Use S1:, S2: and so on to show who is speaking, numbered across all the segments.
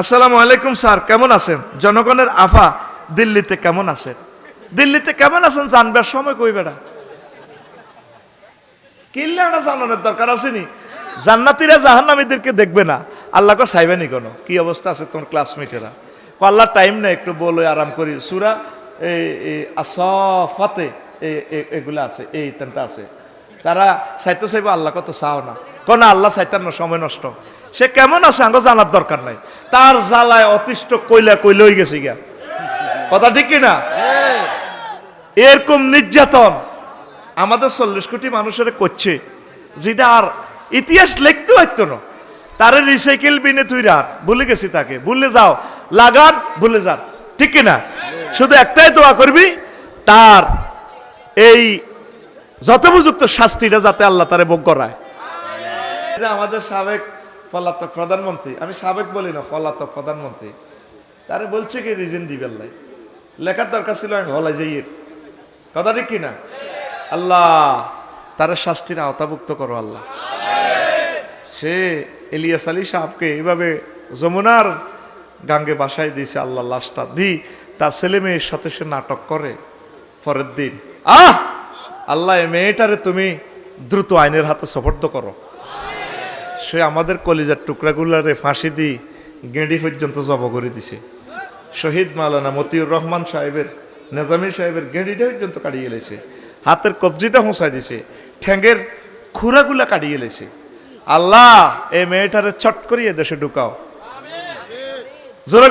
S1: আসসালামু আলাইকুম, স্যার। কেমন আছেন? জনগণের আফা দিল্লিতে কেমন আছেন দিল্লিতে কেমন আছেন জানবার সময় কই বেড়া? কিনলে একটা জানানোর দরকার আসেনি জান্নাতিরা জাহান্নামীদেরকে দেখবে না। আল্লাহকে চাইবেনি কোনো। কি অবস্থা আছে তোমার ক্লাসমেটেরা আল্লাহ টাইম নেই, একটু বলো, আরাম করি। সুরা এই আসফাতে এগুলো আছে এই তেনটা আছে। তারা সাইতো চাইব আল্লাহ কত চাও না। কোন আল্লাহ সাইতার সময় নষ্ট। সে কেমন আছে? আঙ্গ জানার দরকার নাই। তার জ্বালায় অতিষ্ঠ কইলা কইলই গেছে গিয়া। কথা ঠিক কি না এরকম নির্যাতন আমাদের চল্লিশ কোটি মানুষের করছে, যেটা আর ইতিহাস লিখতে হইতো না। তারে রিসাইকেল বিনে তুই রাখ ভুলে গেছি তাকে। ভুলে যাও, লাগান, ভুলে যান। ঠিক কি না শুধু একটাই দোয়া করবি, তার এই যথোপযুক্ত শাস্তিটা যাতে আল্লাহ তারে ভোগ করায়। আমাদের সাবেক পলাতক প্রধানমন্ত্রী। আমি সাবেক বলি না পলাতক প্রধানমন্ত্রী। তারে বলছে কি, রিজন লাই লেখার দরকার ছিল আমি হলাই যাই কথা ঠিক কিনা? আল্লাহ, তারা শাস্তির আওতাভুক্ত করো আল্লাহ। সে এলিয়াস আলী সাহেবকে এইভাবে যমুনার গাঙ্গে বাসায় দিয়েছে আল্লাহ লাশটা। দি, তার ছেলে মেয়ের সাথে সে নাটক করে পরের দিন। আহ! আল্লাহ এ মেয়েটারে তুমি দ্রুত আইনের হাতে সফর্দ করো। সে আমাদের কলিজার টুকরাগুলারে ফাঁসি দি গেঁড়ি পর্যন্ত জব করে দিছে। শহীদ মাওলানা মতিউর রহমান সাহেবের, নেজামি সাহেবের গেঁড়িটা পর্যন্ত কাটিয়ে লেছে। হাতের কবজিটা হোঁসাই দিছে। ঠ্যাঙ্গের খুরাগুলা কাটিয়ে লেছে। আল্লাহ, এই মেয়েটারে চট করিয়ে দেশে ঢুকাও। জোরে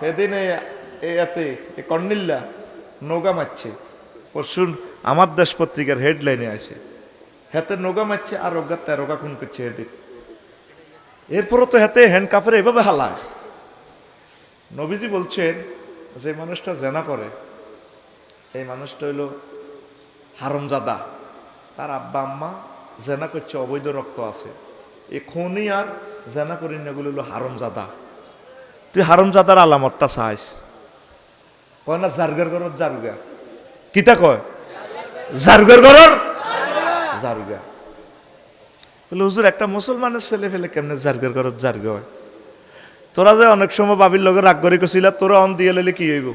S1: সেদিন এতে কর্নিল্লা নৌকা মারছে। পরশুন আমার দেশ পত্রিকার হেডলাইনে আছে। হাতে নৌকা মারছে আর ওগা তেরোগা খুন করছে এদের এরপরও তো হাতে হ্যান্ড কাপড়ে এভাবে হালায়। নবীজি বলছেন, যে মানুষটা জেনা করে, এই মানুষটা হইল হারমজাদা। তার আব্বা, আম্মা জেনা করছে, অবৈধ রক্ত আছে। এ খুনই আর জেনা করি এগুলো হলো হারমজাদা। তুই হারমজাদার আলামতটা চাইস। কয় না, জারগার গরর জারুগা। কিতা কয়? জারগার গরর জারুগা। বলে, হুজুর, একটা মুসলমানের ছেলে ফেলে কেমনে জারগার গরর জারগা হয়? তোরা যে অনেক সময় বাবির লগে রাগ করে গেছিল তোরা অন দিয়ে লেলে কি হইব?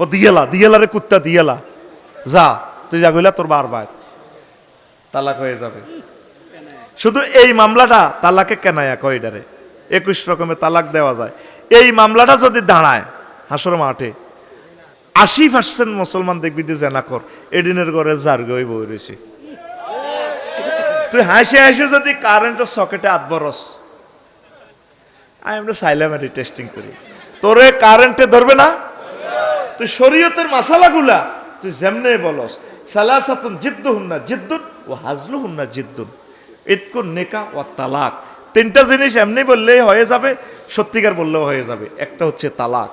S1: ও দিয়েলা দিয়েলা রে কুত্তা, দিয়েলা। যা, তুই যা গইলা তোর বার বার তালাক হয়ে যাবে। শুধু এই মামলাটা তালাকে কেনায়া কয় এটারে। একুশ রকমের তালাক দেওয়া যায়। এই মামলাটা যদি দাঁড়ায়, হাসর মাঠে, আশি পার্সেন্ট মুসলমান দেখবি যে জেনা কর এডিনের ঘরে জার্গই বই রয়েছে তুই হাসি হাসি যদি কারেন্টের সকেটে আট বরস আমি আমরা সাইলামারি টেস্টিং করি তোরে কারেন্টে ধরবে না? তুই শরীয়তের মাসালাগুলা তুই যেমনে বলস সালাসাতুন জিদ্দু হুন্না জিদ্দুন ও হাজলু হুন্না জিদ্দুন। ইতকুন নেকা ও তালাক। তিনটা জিনিস এমনি বললেই হয়ে যাবে, সত্যিকার বললেও হয়ে যাবে। একটা হচ্ছে তালাক।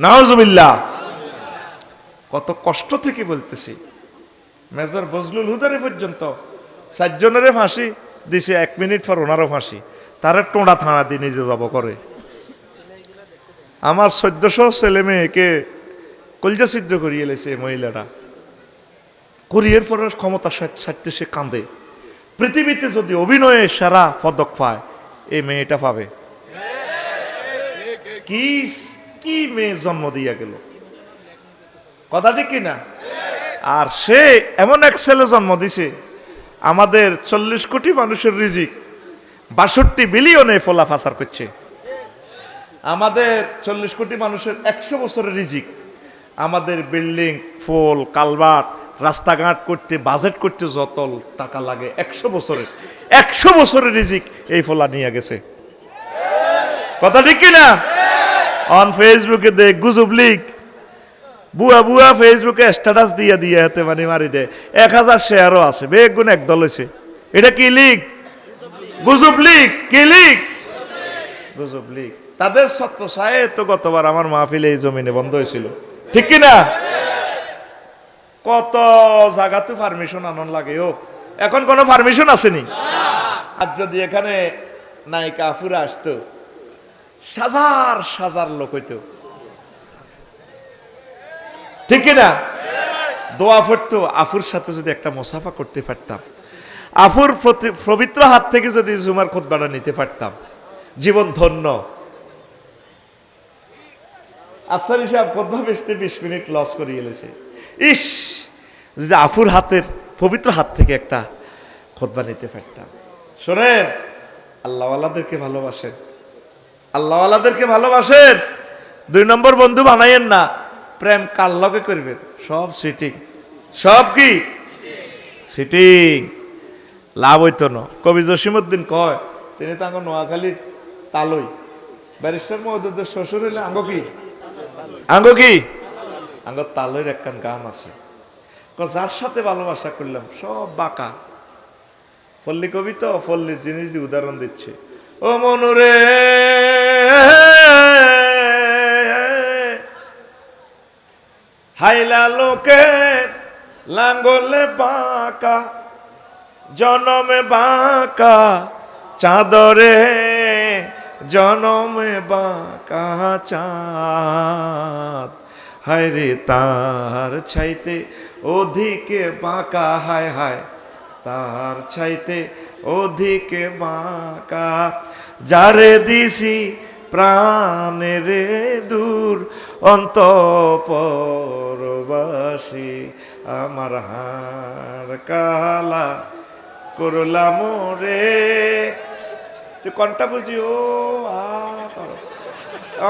S1: নাওজুবিল্লাহ কত কষ্ট থেকে বলতেছি। মেজর বজলুল হুদারি পর্যন্ত চারজনেরে ফাঁসি, দিছে এক মিনিট পর ওনারও ফাঁসি। তারা টোঁড়া থানা দিয়ে নিজে যাব করে। আমার চোদ্দশো ছেলে মেয়েকে কলজা ছিদ্র করিয়ে এই মহিলাটা। করিয়ের পর ক্ষমতা সারতে সে কাঁদে। পৃথিবীতে যদি অভিনয়ে সেরা পদক পায়, এই মেয়েটা পাবে। কি কি মেয়ে জন্ম দিয়া গেল? কথা ঠিক কিনা? আর সে এমন এক ছেলে জন্ম দিছে আমাদের চল্লিশ কোটি মানুষের রিজিক বাষট্টি বিলিয়নে ফোলা ফাসার করছে। আমাদের চল্লিশ কোটি মানুষের একশো বছরের রিজিক। আমাদের বিল্ডিং, ফুল কালভার্ট রাস্তাঘাট করতে, বাজেট করতে যত টাকা লাগে একশো বছরের। একশো বছরের রিজিক এই ফোলা নিয়ে গেছে। কথা ঠিক কিনা? অন ফেসবুকে দে গুজব লিক বুয়া বুয়া ফেসবুকে স্ট্যাটাস দিয়ে দিয়ে হাতে মানে মারি দেয় এক হাজার শেয়ারও আছে বেগুন একদল হয়েছে এটা কি লিক গুজব লিক কি লিক গুজব লিক তাদের সত্য সায়ে তো গতবার আমার মাহফিলে এই জমিনে বন্ধ হয়েছিল। ঠিক কি না কত জায়গাতে পারমিশন আনন লাগে, ও। এখন কোনো পারমিশন আসেনি? আর যদি এখানে নায়িকা আফুরা আসতো, সাজার সাজার লোক হইতো। ঠিক না দোয়া পড়তো, আফুর সাথে যদি একটা মোসাফা করতে পারতাম। আফুর পবিত্র হাত থেকে যদি জুমার খোদবাটা নিতে পারতাম। জীবন ধন্য। আফসারি সাহেব কোথাও বেসতে বিশ মিনিট লস করিয়ে এলেছে ইস, যদি আফুর হাতের, পবিত্র হাত থেকে একটা খোদবা নিতে পারতাম। শোনেন, আল্লাহওয়ালাদেরকে ভালোবাসেন। আল্লাহওয়ালাদেরকে ভালোবাসেন। দুই নম্বর বন্ধু বানাইয়েন না। প্রেম কার লগে করবেন সব সিটিং সব কি? সিটিং লাভ হইতো না। কবি জসিমুদ্দিন কয়, তিনি তো আঙ্গ নোয়াখালীর তালই। ব্যারিস্টার মহোদয়ের শ্বশুর হইলে আঙ্গ কি? আঙ্গ কি? আঙ্গ তালইর একখান গান আছে। যার সাথে ভালোবাসা করলাম, সব বাঁকা। পল্লী কবি তো পল্লীর জিনিস দিয়ে উদাহরণ দিচ্ছে। ও মনুরে হাইলা লোকের লাঙ্গলে বাঁকা, জনমে বাঁকা, চাঁদরে জনমে বাঁকা, চাঁদ। হায় রে তার ছাইতে অধিকে বাঁকা, হায় হায়, তার ছাইতে অধিকে বাঁকা। যারে দিছি প্রাণের দূর অন্তপরবাসী আমার হার কালা করলাম রে। তুই কনটা বুঝি? ও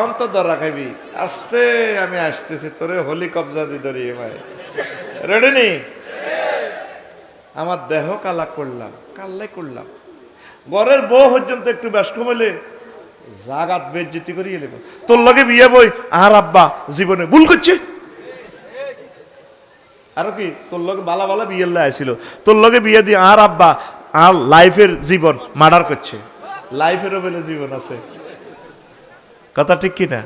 S1: অন্ত ধরা খাবি আসতে, আমি আসতেছি, তোরে হোলি কবজা দি ধরিয়ে ভাই। রেডি নি? আমার দেহ কালা করলাম, কাল্লাই করলাম। ঘরের বউ পর্যন্ত একটু ব্যস্ত কমাইলে জাগাত বেজ্জিতি করিয়ে নেব তোর লগে বিয়ে বই আর আব্বা জীবনে ভুল করছে। আর কি, তোর লগে বালা বালা বিয়ে আইছিল তোর লগে বিয়ে দিয়ে আর আব্বা আর লাইফের জীবন মার্ডার করছে। লাইফেরও বলে জীবন আছে। কথা ঠিক কিনা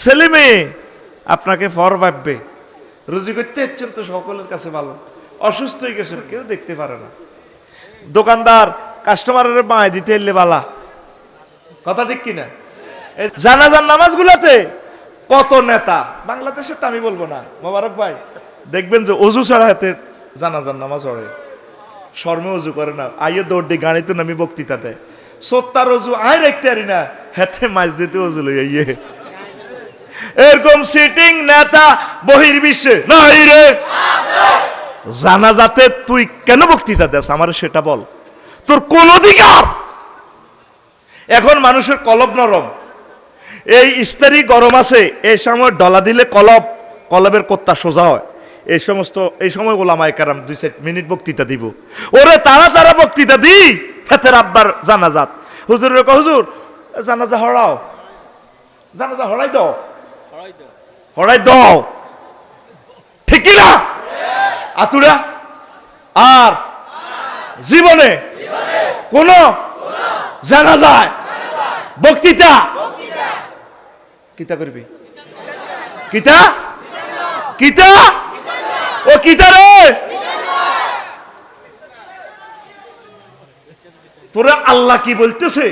S1: ছেলে মেয়ে, আপনাকে ফর ভাববে। রুজি করতে ইচ্ছেন তো সকলের কাছে ভালো। অসুস্থ হয়ে গেছেন, কেউ দেখতে পারে না। দোকানদার কাস্টমারের মায় দিতে এলে বালা। কথা ঠিক কিনা? জানাজার নামাজগুলাতে কত নেতা, বাংলাদেশের তো আমি বলব না, মোবারক ভাই, দেখবেন যে অজু ছাড়া হাতে জানাজার নামাজ পড়ে। শর্মে অজু করে না, আইয়ে দৌড় দিয়ে গাড়িতে নামি বক্তৃতা দেয় সত্তার অজু আয় রাখতে পারি না হেতে মাছ দিতে অজু লই আইয়ে। এরকম সিটিং নেতা বহির্বিশ্বে নাই রে। জানাজাতে তুই কেন বক্তৃতা দেস? আমার সেটা বল। তোর কোন অধিকার? এখন মানুষের কলব নরম। এই ইস্তারি গরম আছে এই সময় ডলা দিলে কলব কলবের কোত্তা সোজা হয়। এই সমস্ত এই সময় ওলামায় কারাম দুই সাইড মিনিট বক্তৃতা দিব। ওরে তারা তারা বক্তৃতা দি হেতের আব্বার জানাজাত। হুজুরের কয়, হুজুর জানাজা হড়াও। জানাজা হড়াই দাও। হড়াই দাও। ঠিক না? আতুরা? আর? জীবনে। কোন জানা যায় বক্তৃতা। কিতা করবি? কিতা? কিতা? ও কিতা রে? তোরা আল্লাহ কি বলতেছে?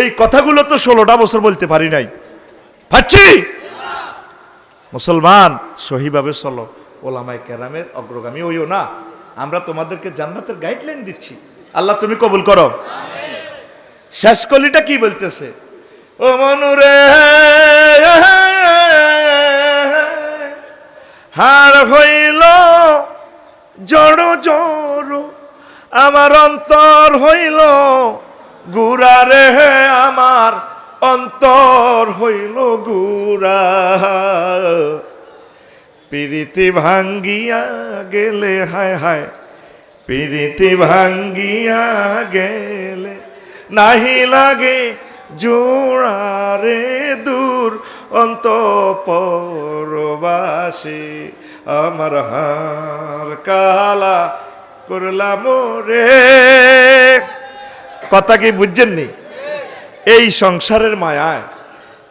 S1: এই কথাগুলো তো ষোলোটা বছর বলতে পারি নাই। পাচ্ছি? মুসলমান সহিভাবে চলো। ওলামাই কেরামের অগ্রগামী হইও না। আমরা তোমাদেরকে জান্নাতের গাইডলাইন দিচ্ছি। আল্লাহ তুমি কবুল করো। শেষ কলিটা কি বলতেছে? ও মনুরে হার হইল জড় জড়, আমার অন্তর হইল গুড়া রে, আমার অন্তর হইল গুড়া। পিরিতি ভাঙ্গিয়া গেলে, হায় হায়, পিরিতি ভাঙ্গিয়া গেলে নাহি লাগে জোড়ারে দূর অন্ত পরবাসী আমার হার কালা করলাম রে কথা কি বুঝছেননি? এই সংসারের মায়ায়,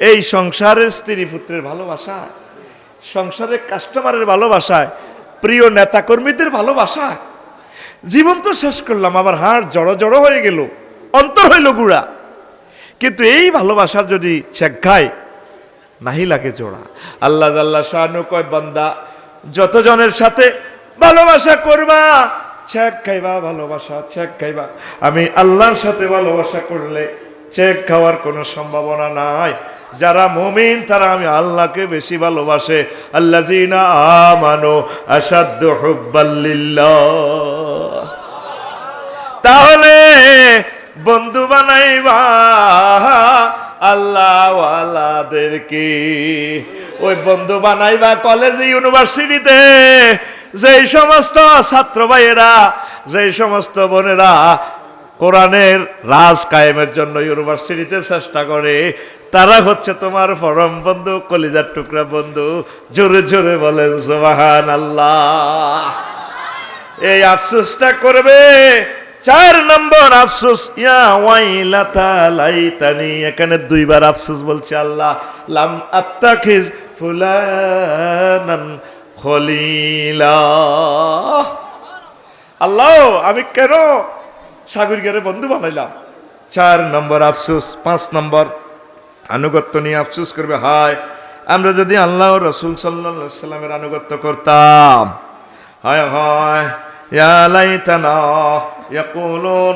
S1: এই সংসারের স্ত্রী পুত্রের ভালোবাসায়, সংসারের কাস্টমারের ভালোবাসায়, প্রিয় নেতাকর্মীদের ভালোবাসায়, জীবন তো শেষ করলাম, আমার হাড় জড়ো জড়ো হয়ে গেল। অন্তর হইল গুড়া। কিন্তু এই ভালোবাসার যদি ছেক খায়, নাহি লাগে জোড়া। আল্লাহ আল্লাহ শাহানু কয়, বান্দা, যতজনের সাথে ভালোবাসা করবা, ছেক খাইবা, ভালোবাসা ছেক খাইবা। আমি আল্লাহর সাথে ভালোবাসা করলে চেক খাওয়ার কোনো সম্ভাবনা নাই। যারা মুমিন, তারা আমি আল্লাহকে বেশি ভালোবাসে। আল্লাহ জিনা আমানো আসাদ্দ হুব্বাল্লিল্লাহ তাহলে বন্ধু বানাইবা। আল্লাহওয়ালাদেরকে। ওই বন্ধু বানাইবা কলেজে ইউনিভার্সিটিতে যেই সমস্ত ছাত্র ভাইয়েরা, যেই সমস্ত বোনেরা কোরআনের রাজ কায়েমের জন্য ইউনিভার্সিটিতে চেষ্টা করে, তারা হচ্ছে তোমার পরম বন্ধু, কলিজার টুকরা বন্ধু। জোরে জোরে বলেন সোবাহান আল্লাহ এই আফসোসটা করবে চার নম্বর আফসোস, ইয়া ওয়াইলাতা লাইতানি, এখানে দুইবার আফসোস বলছে আল্লাহ, লাম আত্তাখিজ ফুলানান খলিলা। আল্লাহ, আমি কেন সাগরিকারে বন্ধু বানাইলাম? চার নম্বর আফসোস, পাঁচ নম্বর আনুগত্য নিয়ে আফসোস করবে, হায়, আমরা যদি আল্লাহ রসুল সাল্লা সাল্লামের আনুগত্য করতাম, হায় হায়, ইয়া লাইতানা ইয়াকুলুন,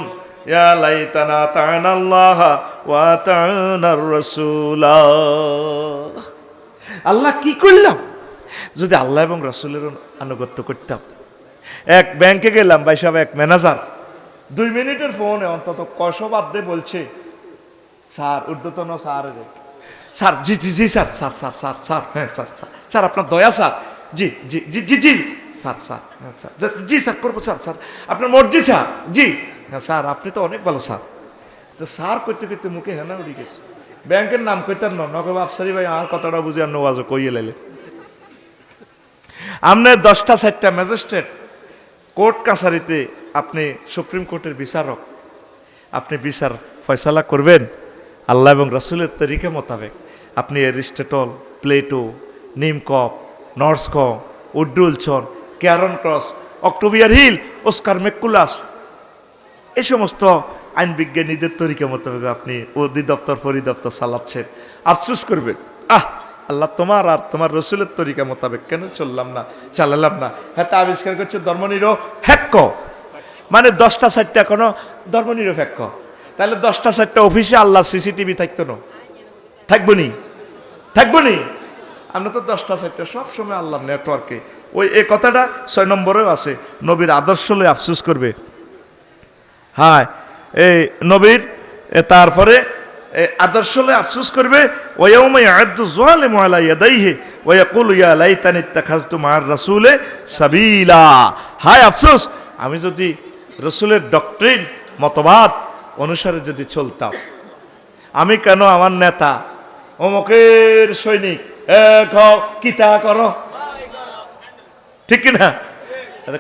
S1: ইয়া লাইতানা তা'না আল্লাহ ওয়া তা'নার রাসূলা। আল্লাহ কি করলাম? যদি আল্লাহ এবং রাসূলের আনুগত্য করতাম। এক ব্যাংকে গেলাম, ভাই সাহেব, এক ম্যানেজার। দুই মিনিটের ফোনে অন্তত কশো বাদ দিয়ে বলছে, স্যার, ঊর্ধ্বতন স্যার স্যার, জি জি জি, sir sir sir sir sir হ্যাঁ স্যার স্যার স্যার, আপনার দয়া, স্যার। জি জি জি জি জি। স্যার স্যার হ্যাঁ স্যার জি, স্যার করব স্যার স্যার। আপনার মর্জি স্যার জি। হ্যাঁ স্যার আপনি তো অনেক ভালো স্যার। তো স্যার করতে করতে মুখে হেনা উড়ি গেছে। ব্যাংকের নাম কইতার ন নগর আফসারি ভাই আর কথাটা বুঝে আর নওয়াজও কইয়ে লাইলে। আপনি দশটা চারটা ম্যাজিস্ট্রেট কোর্ট কাছারিতে আপনি সুপ্রিম কোর্টের বিচারক আপনি বিচার ফয়সালা করবেন। আল্লাহ এবং রাসুলের তরিকা মোতাবেক আপনি এরিস্টেটল প্লেটো নিমকপ নর্সকপ উড্ডুলছন ক্যারন ক্রস, অক্টোবিয়ার হিল, ওস্কার মেকুলাস। এই সমস্ত আইন বিজ্ঞানীদের তরিকা মোতাবেক আপনি অধিদপ্তর, পরিদপ্তর চালাচ্ছেন। আফসোস করবেন। আহ, আল্লাহ তোমার আর তোমার রসুলের তরিকা মোতাবেক কেন চললাম না, চালালাম না? হ্যাঁ তা আবিষ্কার করছে ধর্মনির হ্যাক্ক মানে দশটা চারটা কোনো ধর্মনিরপেক্ষ তাহলে দশটা চারটা অফিসে আল্লাহ সিসিটিভি থাকতো না। থাকব নি? থাকব নি? আমরা তো দশটা চারটা, সবসময় আল্লাহ নেটওয়ার্কে ওই এই কথাটা ছয় নম্বরেও আছে, নবীর আদর্শ লয়ে আফসুস করবে। হ্যাঁ এই নবীর তারপরে এ আদর্শ লয়ে আফসুস করবে ওয়াউমা ইয়াদু যালিমু আলা ইয়াদাইহি, ওয়া ইয়াকুলু ইয়া সাবিলা। হায় আফসোস, আমি যদি রসুলের ডক্ট্রিন মতবাদ অনুসারে যদি চলতাম, আমি কেন আমার নেতা, অমুকের সৈনিক এ কিতা করো? ঠিক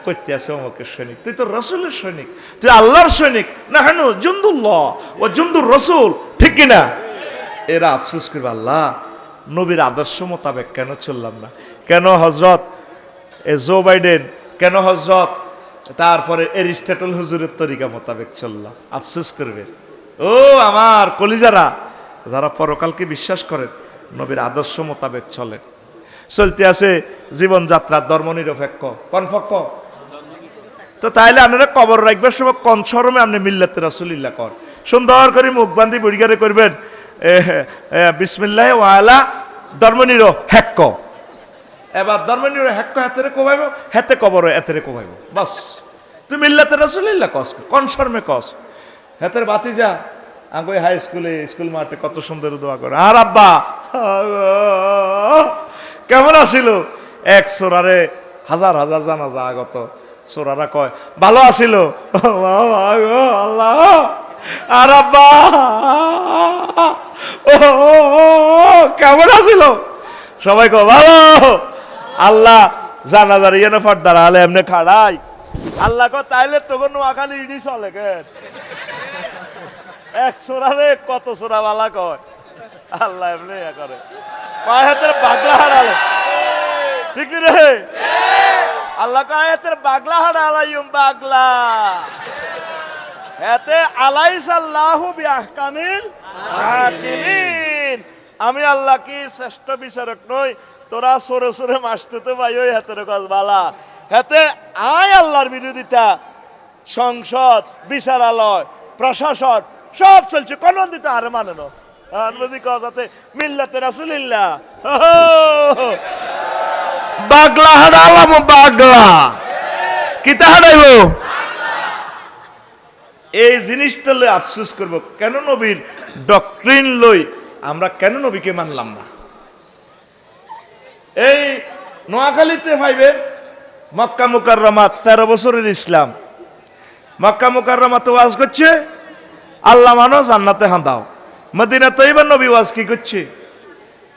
S1: করতে আছে সৈনিক। তুই তো রসুলের সৈনিক। তুই আল্লাহর সৈনিক। না ও রসুল। ঠিক এরা আল্লাহ, নবীর আদর্শ মোতাবেক কেন চললাম না? কেন এ জো বাইডেন, কেন হজরত তারপরে এরিস্টেটল হুজুরের তরিকা মোতাবেক চললাম? আফসোস করবে। ও আমার কলিজারা, যারা পরকালকে বিশ্বাস করেন নবীর আদর্শ মোতাবেক চলে। চলতে আছে জীবনযাত্রার ধর্ম নিরপেক্ষ কনফক্ষ তো তাইলে আপনারা কবর রাখবার সময় কনসরমে আপনি মিল্লাতে রাসুলিল্লাহ কর। সুন্দর করে মুখ বান্ধি বুড়িগারে করবেন বিসমিল্লাহ ওয়ালা ধর্মনির হ্যাক্ক এবার ধর্মনির হ্যাক্ক হাতেরে কোবাইব, হাতে কবর এতেরে কোবাইব। বাস। তুই মিল্লাতে রাসুলিল্লাহ কস, কনসর্মে কস। হাতের বাতি যা আগে হাই স্কুলে, স্কুল মাঠে কত সুন্দর দোয়া করে। আর আব্বা কেমন আছিল? এক সোরারে হাজার হাজার জানাজা আগত। সোরারা কয়, ভালো আছিল? আল্লাহ, আর আব্বা, ও কেমন আছিল? সবাই কো ভালো। আল্লাহ জানাজার ইয়ে ফর্দার আলে এমনি খাড়াই। আল্লাহ কো তাইলে তখন নোয়াখালী ইডি চলে এক সোরারে কত সোরা বালা কয় আল্লাহ এমনি করে। পায়ে হাতের বাগলা হারালে। ঠিক রে? আল্লাহ হাতের বাগলা বাগলা। এতে আল্লাহু আমি আল্লাহ কি শ্রেষ্ঠ বিচারক নই? তোরা সরে সরে মাসতে ভাই ওই হাতের কাজ বালা হাতে আয় আল্লাহর বিরোধিতা। সংসদ, বিচারালয়, প্রশাসন, সব চলছে। কোন দিতে আরে মানে না। কও যাতে মিল্লাতে রাসূলিল্লাহ। বাগলা হারালাম বাগলা। কিতা হারাইব এই জিনিসটা লই আফসোস করব। কেন নবীর ডক্ট্রিন লই আমরা কেন নবীকে মানলাম না? এই নোয়াখালীতে পাইবে মক্কা মুকাররমা তেরো বছরের ইসলাম। মক্কা মুকাররমা তো ওয়াজ করছে আল্লাহ মানো জান্নাতে হাঁদাও। মদিনা তো এবার নবী ওয়াজ কি করছে?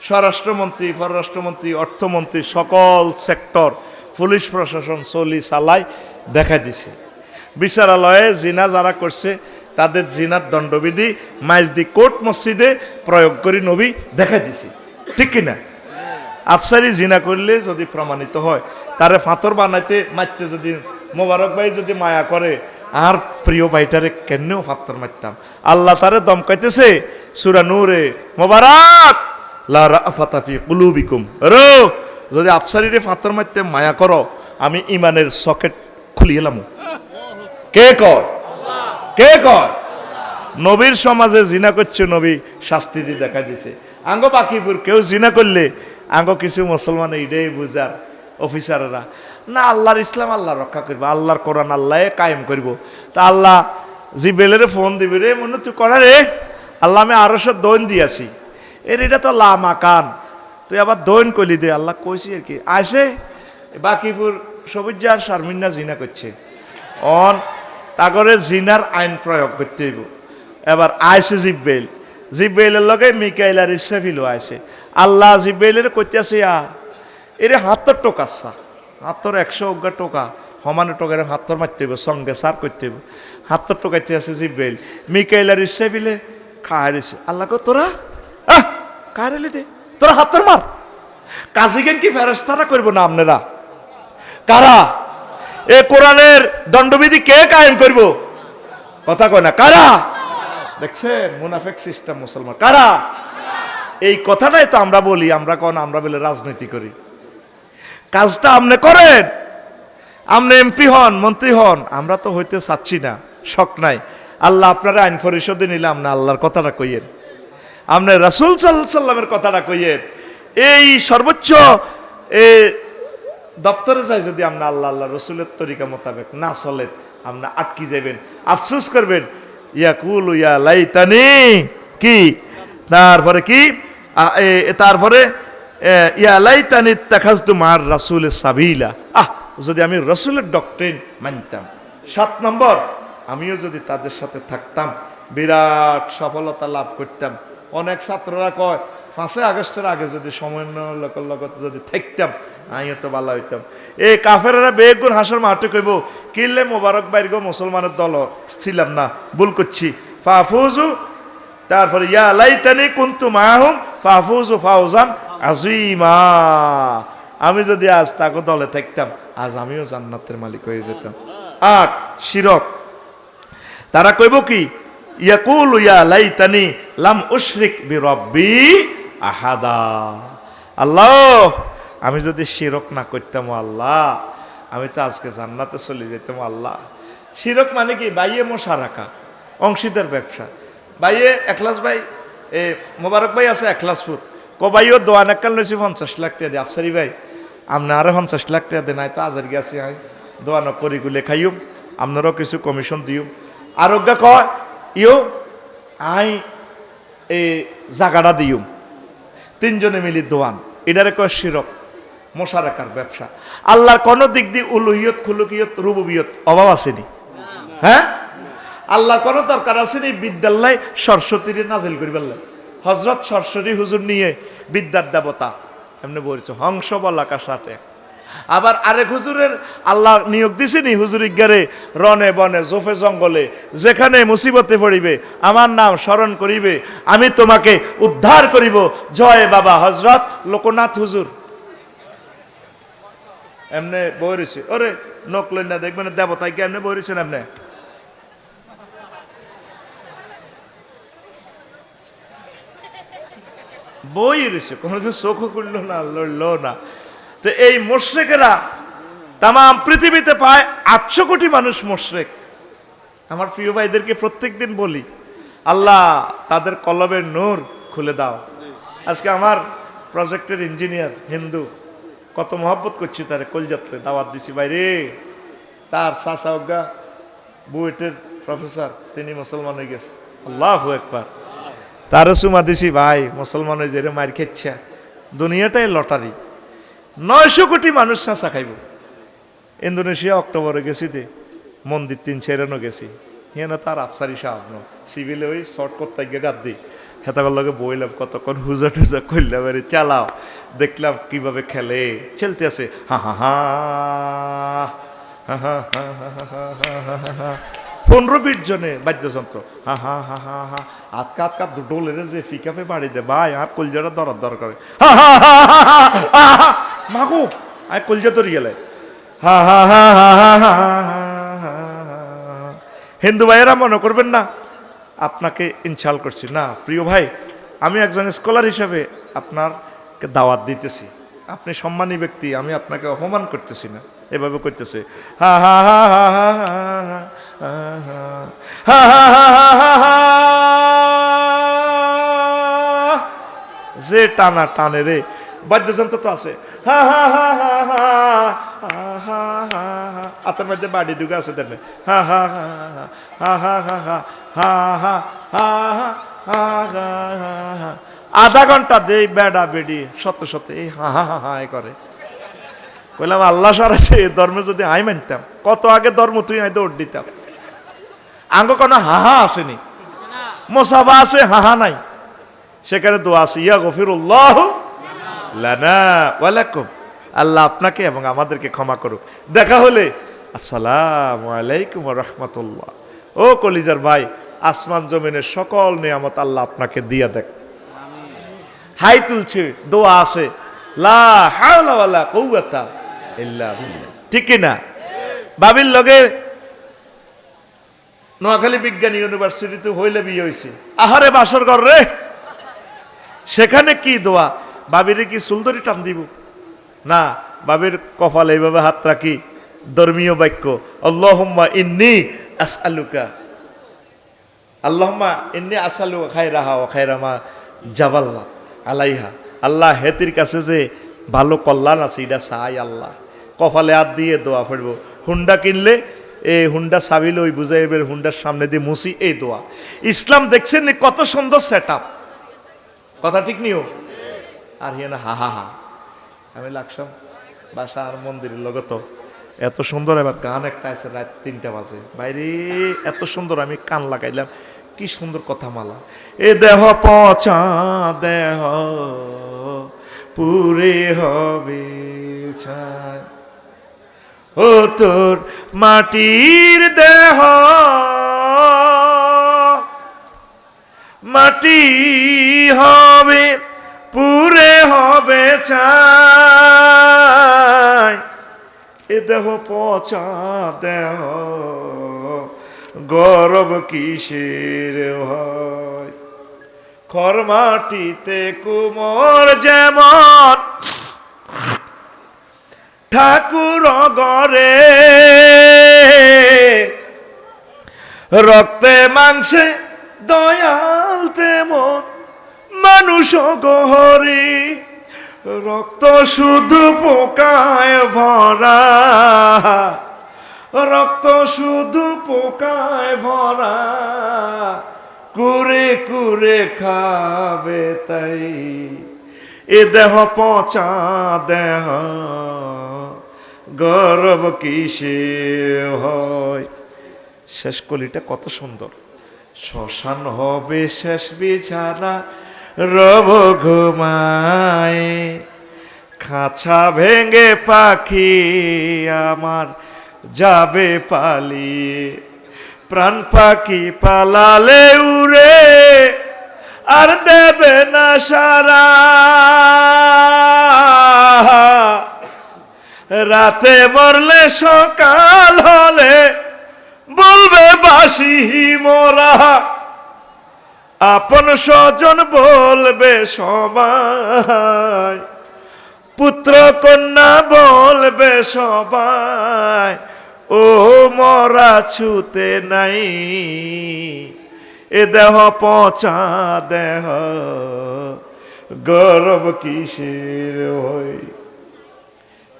S1: স্বরাষ্ট্রমন্ত্রী, পররাষ্ট্রমন্ত্রী, অর্থমন্ত্রী, সকল সেক্টর, পুলিশ প্রশাসন চলি চালাই দেখা দিছে। বিচারালয়ে জিনা যারা করছে, তাদের জিনার দণ্ডবিধি মাইজদি কোর্ট মসজিদে প্রয়োগ করে নবী দেখা দিছে। ঠিক কিনা? আফসারি জিনা করলে যদি প্রমাণিত হয়, তারে ফাতর বানাইতে, মারতে যদি, মোবারক ভাই যদি মায়া করে, আর প্রিয় ভাইটারে কেনেও ফাতর মারতাম। আল্লাহ তারে দমকাইতেছে সুরা নূরে মোবারক, লা রাফাতা ফি কুলুবিকুম। রো, যদি আফসারিরে ফাতর মারতে মায়া করো, আমি ইমানের সকেট খুলিয়ে এলাম। কে কয়? কে কয়? নবীর সমাজে জিনা করছে নবী, শাস্তি দিয়ে দেখা দিছে। আঙ্গ বাকিপুর কেউ জিনা করলে, আঙ্গ কিছু মুসলমান এইটাই বুঝার অফিসাররা, না, আল্লাহর ইসলাম আল্লাহ রক্ষা করবে, আল্লাহর কোরআন আল্লাহ কায়েম করব। তা আল্লাহ জিবেলের ফোন দিবি, রে মনে তুই করা রে? আল্লাহ আমি আরও সব দৈন দিয়াছি। এর এটা তো লা মাকান। তুই আবার দৈন কলি দে, আল্লাহ কইছি আর কি। আসে বাকিপুর সবুজার শারমিনা জিনা করছে। অন, তাগরে জিনার আইন প্রয়োগ করতে হইব। এবার আইসে জিব্বেল জিব্বেলের লগে মিকাইল আর ইসরাফিলও আইসে আল্লাহ জিব্বেলের কইতেছে, আ, এরে হাতর টোকাচ্ছা হাতর একশো অজ্ঞা টোকা, সমানে টোকারে হাতর মারতে হইব, সঙ্গে সার করতে হইব। হাতর টোকাইতে আছে জিব্বেল মিকাইল আর ইসরাফিলে খাহারিছে আল্লাহ তোরা? আহ! কাহারিলি দে তোরা হাতর মার। কাজী কেন কি ফেরস্তারা করব না আপনারা? কারা? এ কোরআনের দণ্ডবিধি কে কায়েম করব? কথা কয় না কারা? দেখছেন মুনাফেক সিস্টেম মুসলমান। কারা? এই কথাটাই তো আমরা বলি আমরা কন আমরা বলে রাজনীতি করি। কাজটা আপনি করেন। আপনি এমপি হন মন্ত্রী হন আমরা তো হইতে চাচ্ছি না শখ নাই। আল্লাহ আপনারা আইন পরিষদে নিলাম না, আল্লাহর কথাটা কইয়েন। আপনি রাসুল সাল্লামের কথাটা কইয়েন। এই সর্বোচ্চ, এ দপ্তরে যাই যদি আমরা আল্লাহ আল্লাহ রসুলের তরিকা মোতাবেক না চলেন আপনি আটকি যাবেন আফসোস করবেন। ইয়াকুল ইয়া লাইতানি, কি? তারপরে কি? তারপরে ইয়া লাইতানি তাখাজতু মার রাসুলের সাবিলা। আহ, যদি আমি রসুলের ডক্টরিন মানতাম। সাত নম্বর আমিও যদি তাদের সাথে থাকতাম, বিরাট সফলতা লাভ করতাম। অনেক ছাত্ররা কয়, পাঁচই আগস্টের আগে যদি সময় লোকের লগত যদি থাকতাম, আমিও তো ভালো হইতাম। এই কাফেরা বেগুন হাসর মাঠে কইব কিনলে মোবারক বাইর গো মুসলমানের দল, ছিলাম না, ভুল করছি। ফাফুজু তারপরে, ইয়া লাইতানি কুন্তু মাহুম ফাফুজু ফাউজান আজিমা আমি যদি আজ তাকে দলে থাকতাম, আজ আমিও জান্নাতের মালিক হয়ে যেতাম। আট, শিরক। তারা কইব কি, ইয়াকুল ইয়া লাইতানি লাম উশরিক বি রব্বি আহাদা। আল্লাহ, আমি যদি শিরক না করতাম আল্লাহ, আমি তো আজকে জান্নাতে চলে যেতাম আল্লাহ। শিরক মানে কি? বাইয়ে মশা রাখা, অংশীদার ব্যবসা। বাইয়ে একলাস ভাই, এ মোবারক ভাই আছে একলাসপুর। ক বাইও দোয়ান একাল নইছি পঞ্চাশ লাখ টাকা দিয়ে, আফসারি ভাই আপনি আরও পঞ্চাশ লাখ টাকা দেন নাই তো আজার আই দোয়ান করি, গুলে খাইও আপনারও কিছু কমিশন দিও আরোগ্য কয় আই এই জাগাটা দিও তিনজনে মিলি দোয়ান। এটারে কয় শিরক মশা রাখার ব্যবসা। আল্লাহর কোনো দিক দিয়ে উলুহিয়ত, খুলুকিয়ত, রুবুবিয়ত অভাব আসেনি। হ্যাঁ? আল্লাহর কোন দরকার আসেনি বিদ্যালয় সরস্বতীর নাজিল করি বললেন হজরত সরস্বতী হুজুর নিয়ে বিদ্যার দেবতা। এমনি বলছে, হংস বলাকার সাথে। আবার আরেক হুজুরের আল্লাহ নিয়োগ দিছিনি হুজুর ইজ্ঞারে, রনে বনে, জোফে জঙ্গলে, যেখানে মুসিবতে পড়িবে, আমার নাম স্মরণ করিবে, আমি তোমাকে উদ্ধার করিব। জয় বাবা হজরত লোকনাথ হুজুর। এমনে বই রয়েছে। ওরে নকলেন না, দেখবেন দেবতাই কি এমনি বই রয়েছেন এমনি? বই রয়েছে, কোনোদিন চোখও করল না লড়লো না। তো এই মোশরেকেরা তাম পৃথিবীতে পায় আটশো কোটি মানুষ মোশরেক। আমার প্রিয় ভাইদেরকে প্রত্যেক দিন বলি, আল্লাহ তাদের কলবের নূর খুলে দাও। আজকে আমার প্রজেক্টের ইঞ্জিনিয়ার হিন্দু, কত মহব্বত করছি তারে কলজাতলে দাওয়াত দিছি। বাইরে তার অজ্ঞা বুয়েটের প্রফেসর, তিনি মুসলমান হয়ে গেছে। আল্লাহ একবার। তারও সুমা দিছি, ভাই, মুসলমান হয়ে যে মার খেচ্ছা। দুনিয়াটাই লটারি। নয়শো কোটি মানুষ চাঁচা খাইব ইন্দোনেশিয়া অক্টোবরে গেছিতে মন্দির তিন ছেড়ানো গেছি হ্যাঁ তার আফসারি ন সিভিলে ওই শর্ট করতে গিয়ে গাদ দিই হেতাগর লগে বইলাম কতক্ষণ হুজা টুজা করলাম আরে চালাও দেখলাম কীভাবে খেলে খেলতে আছে হা হা হা পনেরো বিশ জনে বাদ্যযন্ত্র হা হা হা হা হা আতকা আতকা ডোলেরে যে ফিকাপে বাড়ি দে ভাই আর কলজাটা দরার দরকার হা হা হা হা হা মাগো আয় কলজা তরি গেলে হা হা হা হা হা হা হিন্দু ভাইয়েরা মনে করবেন না আপনাকে ইনশাল করছি না প্রিয় ভাই আমি একজন স্কলার হিসাবে আপনারকে দাওয়াত দিতেছি আপনি সম্মানী ব্যক্তি আমি আপনাকে অপমান করতেছি না এভাবে করতেছে হা হা হা হা হা হা হা হা হা হা হা হা যে টানা টানে রে বাদ্যযন্ত্র তো আছে হা হা হা হা হা হা হা হা হা আতার মধ্যে বাড়ি দুগে আছে দেন হা হা হা হা হা হা হা হা হা হা হা হা হা হা আধা ঘণ্টা দেই বেড়া বেড়ি সত্য শত এই হা হা হা হা করে বললাম আল্লাহ সারাছে ধর্মে যদি আই মানতাম কত আগে ধর্ম তুই আই দৌড় দিতাম আঙ্গ কোনো হাহা আসেনি মোসাফা আছে হাহা নাই সেখানে দোয়া আছে ইয়া গফিরুল্লাহ লানা ওয়ালাকুম। আল্লাহ আপনাকে এবং আমাদেরকে ক্ষমা করুক। দেখা হলে, আসসালাম আলাইকুম রহমতুল্লাহ। ও কলিজার ভাই, আসমান জমিনের সকল নিয়ামত আল্লাহ আপনাকে দিয়া দেখ। হাই তুলছে, দোয়া আছে। লা হাওলা ওয়ালা কওয়াতা ইল্লা বিল্লাহ। ঠিক না? বাবির লগে নোয়াখালী বিজ্ঞান ইউনিভার্সিটিতে হইলে বিয়ে হয়েছে আহারে বাসর ঘর রে। সেখানে কি দোয়া? বাবিরে কি সুলদরি টান দিব? না, বাবির কপাল এইভাবে হাত রাখি। ধর্মীয় বাক্য, আল্লাহুম্মা ইন্নি আসআলুকা। আল্লাহুম্মা ইন্নি আসআলুকা খায়রাহা ওয়া খায়রামা জাবাল্লা আলাইহা। আল্লাহ হেতির কাছে যে ভালো কল্যাণ আছে, এটা চাই আল্লাহ। কপালে হাত দিয়ে দোয়া পড়ব। হুন্ডা কিনলে এই হুন্ডা সাবিল ওই বুঝাই এবার হুন্ডার সামনে দিয়ে মুসি এই দোয়া। ইসলাম দেখছেন কত সুন্দর সেট কথা ঠিক নিও আর হিয়া না, হা হা হা। আমি লাগসাম। বাসা আর মন্দিরের লগত এত সুন্দর এবার গান একটা আছে, রাত তিনটা বাজে। বাইরে এত সুন্দর, আমি কান লাগাইলাম। কি সুন্দর কথা মালা এ দেহ পচা দেহ, পুরে হবে ছাই। ও তোর মাটির দেহ। মাটি হবে পুরে হবে চাই। এ দেহ পচা দেহ, গরব কিসের হয় খর মাটিতে কুমোর যেমন, ঠাকুর গরে রক্তে মাংসে দয়াল তেমন, মানুষ গহরে রক্ত শুধু পোকায় ভরা। রক্ত শুধু পোকায় ভরা। কুরে কুরে খাবে তাই। এ দেহ পচা দেহ, গরব কিসে হয়। শেষ কলিটা কত সুন্দর। শ্মশান হবে শেষ বিছানা রব ঘুমায়, খাঁচা ভেঙে পাখি আমার যাবে পালিয়ে। প্রাণ পাখি পালালে উড়ে, আর দেবে না সারা। রাতে মরলে সকাল হলে বলবে বাসি মোরা। আপন স্বজন বলবে সবাই। পুত্র কন্যা বলবে সবাই, ও মরা ছুতে নাই। এ দেহ পচা দেহ, গরব কিসের হই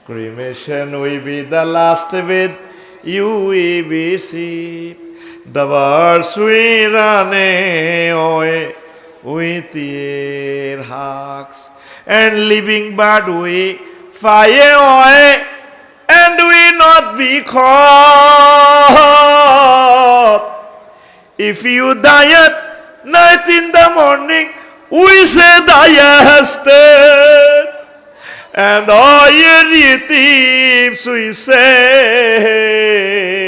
S1: Cremation will be the last with you The birds will with their hawks, and living bird will fly away, and will not be caught. If you die at night in the morning, we say thy dead. And all your thieves we say,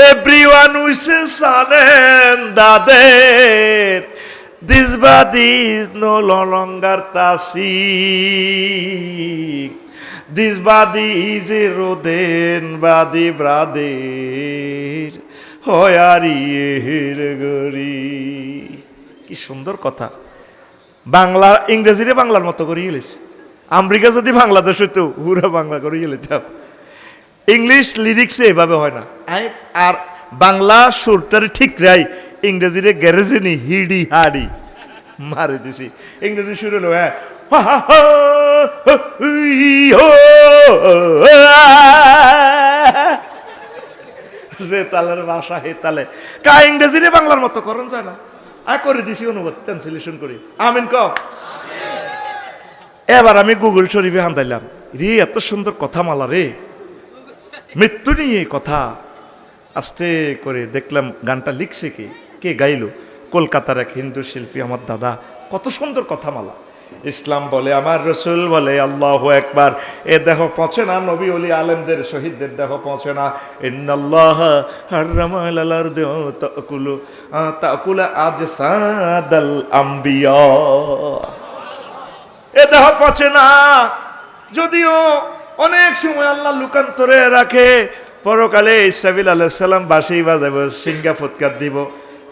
S1: everyone wishes and daughter. This body is no longer tasik. This body is a rodent body, brother. গরি কি সুন্দর কথা বাংলা ইংরেজিরে বাংলার মতো করে গেলেছে America যদি বাংলাদেশ হইতো পুরো বাংলা করে গেলিতাম ইংলিশ লিরিক্সে এভাবে হয় না। আর বাংলা সুরটার ঠিক রাই, ইংরেজিরে গ্যারেজে নি হিডি হাডি মারে দিছি। ইংরেজি শুরু হলো হ্যাঁ। যে তালের ভাষা, হে তালে। কা ইংরেজিরে বাংলার মতো করণ যায় না। আ করে দিছি অনুবাদ ট্রান্সলেশন করি। আমিন ক এবার আমি গুগল শরীফে হান্দাইলাম। রে, এত সুন্দর কথা মালা রে। মৃত্যু নিয়ে কথা আস্তে করে দেখলাম গানটা লিখছে কে? কে গাইলো? কলকাতার এক হিন্দু শিল্পী আমার দাদা। কত সুন্দর কথা মালা ইসলাম বলে আমার, রসুল বলে, আল্লাহ একবার। এ দেহ পৌঁছে না, নবী অলি আলেমদের শহীদদের দেহ পৌঁছে না। তাকুলু। আজ আম্বিয়া। এ দেহ পচে না। যদিও অনেক সময় আল্লাহ লুকান্তরে রাখে। পরকালে ইসরাবিল আলাইসাল্লাম বাসি বাজাব সিঙ্গা ফুৎকার দিব।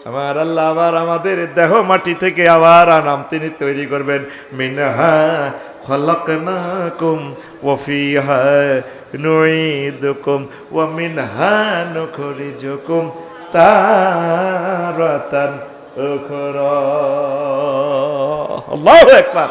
S1: আমার আল্লাহ আবার আমাদের দেহ মাটি থেকে আবার আনাম তিনি তৈরি করবেন। মিনহা খলকনাকুম ওয়াফিহা নুঈদুকুম ওয়া মিনহা নুখরিজুকুম তারাতান উখরা। আল্লাহু আকবার।